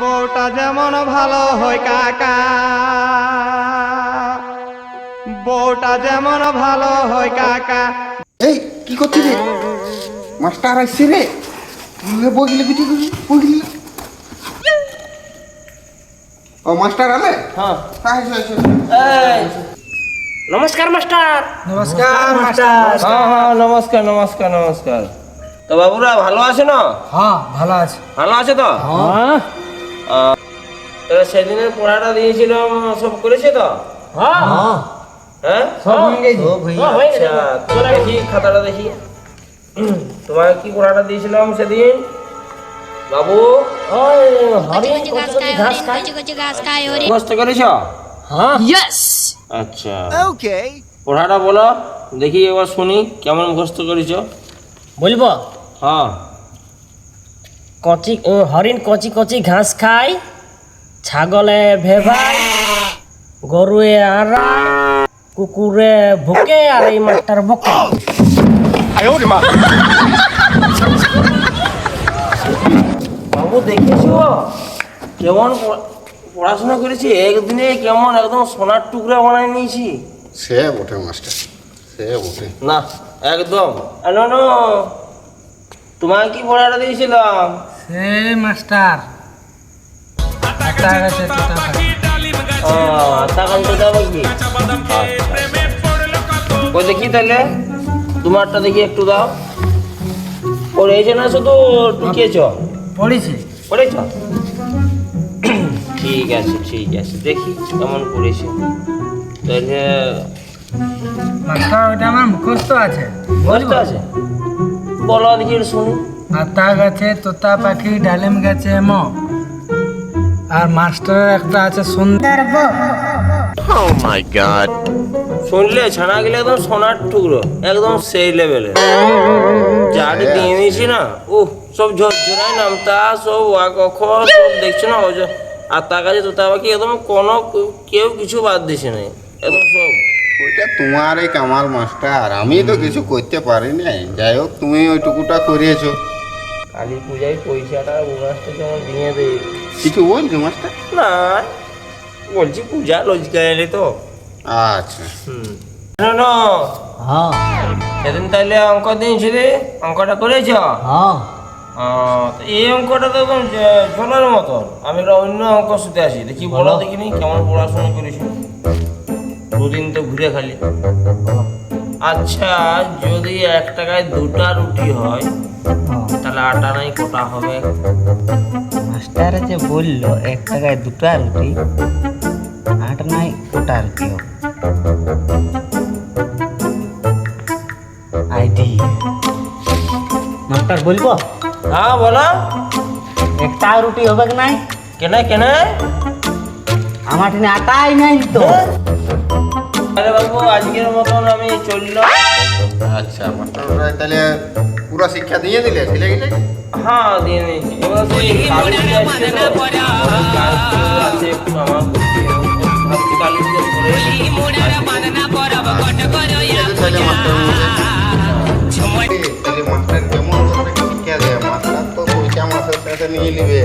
বউটা যেমন ভালো হয় কাকা। বউটা যেমন ভালো হয় কাকা। এই কি করছিস রে? মাস্টার আসছে রে। বগিলে কিছু বগিলে ও মাস্টার আলে? হ্যাঁ। এই, নমস্কার মাস্টার। নমস্কার মাস্টার। হ্যাঁ হ্যাঁ নমস্কার নমস্কার নমস্কার। তো বাবুরা ভালো আছে না? হ্যাঁ ভালো আছে। ভালো আছে তো? হ্যাঁ। সেদিনের পড়াটা দিয়েছিলাম সব করেছে তো? হ্যাঁ। হ্যাঁ। সব হয়ে গেছে। আচ্ছা দেখি খাতাটা দেখি। তোমাকে কি পড়াটা দিয়েছিলাম সেদিন? বাবু? করেছ? হ্যাঁ। আচ্ছা। পড়াটা বলো দেখি এবার শুনি কেমন মুখস্থ করেছ? বলব? হ্যাঁ। কচি ও, হরিণ কচি কচি ঘাস খায় ছাগলে ভেভায় গরুয়ে আড়া কুকুরে ভুকে আর এই মাঠটার বকে। বাবু দেখেছ? কেমন পড়াশোনা করেছি একদিনে কেমন একদম সোনার টুকরা বানায় নিয়েছি। সে বটে মাস্টার সে বটে না একদম। No no. তোমাকে কি পড়াটা দিয়েছিলাম? সে মাস্টার। ও, কি? ওই দেখি তাহলে? তোমারটা দেখি একটু দাও। পড়েছে না শুধু টুকিয়েছ? পড়েছি। পড়েছ? ঠিক আছে ঠিক আছে। দেখি কেমন পড়েছে। তাহলে মাস্টার ওটা আমার মুখস্থ আছে। বুঝতে আছে? বলো দেখি শুনি। আতা গাছে তোতা পাখি ডালিম গাছে এম আর মাস্টারের একটা আছে সুন্দর শুনলে ছানা গেলে একদম সোনার টুকরো একদম সেই লেভেলের যাটি দিয়ে নিয়েছি না ও সব ঝরঝরাই নামতা সব ওয়াক অক্ষর সব দেখছ না ওই আর তার কাছে তো বাকি একদম কোনো কেউ কিছু বাদ দিছে না একদম সব। ওইটা তোমার এই কামাল মাস্টার আমি তো কিছু করতে পারি না যাই হোক তুমি ওইটুকুটা করিয়েছো। কালী পূজায় পয়সাটা বোনাসটা যেমন দিয়ে দেয় কিছু বলছো মাস্টার? না বলছি পূজা লজিকা এলে তো। আচ্ছা। হুম। না না হ্যাঁ। সেদিন তাহলে অঙ্ক দিয়েছিলি অঙ্কটা করেছ? হ্যাঁ। এই অঙ্কটা তো একদম মতন। আমি একটা অন্য অঙ্ক শুতে আসি দেখি বলো। দেখিনি কেমন পড়াশোনা করেছি। দুদিন তো ঘুরে খালি। আচ্ছা যদি এক টাকায় দুটা রুটি হয় তাহলে আটা নাই কোটা হবে? মাস্টার যে বলল এক টাকায় দুটা রুটি আট নাই ওটা রুটি হবে? আইডি। মাস্টার বলব? হ্যাঁ বলো। একটা রুটি হবে কি নাই? কেন কেন? আমার আটাই নাই তো। আরে বাবু আজকের মতন আমি চললাম আচ্ছা মাস্টার তাহলে পুরো শিক্ষা দিয়ে দিলে ছেলে গেলে হ্যাঁ দিয়ে নিয়েছি এবার সেই কালী আসছে তো, আছে একটু আমার ভাবছি কালী পূজা তাহলে মাস্টার তাহলে মাস্টার কেমন শিক্ষা দেয় মাস্টার তো মাসের সাথে নিয়ে নিবে।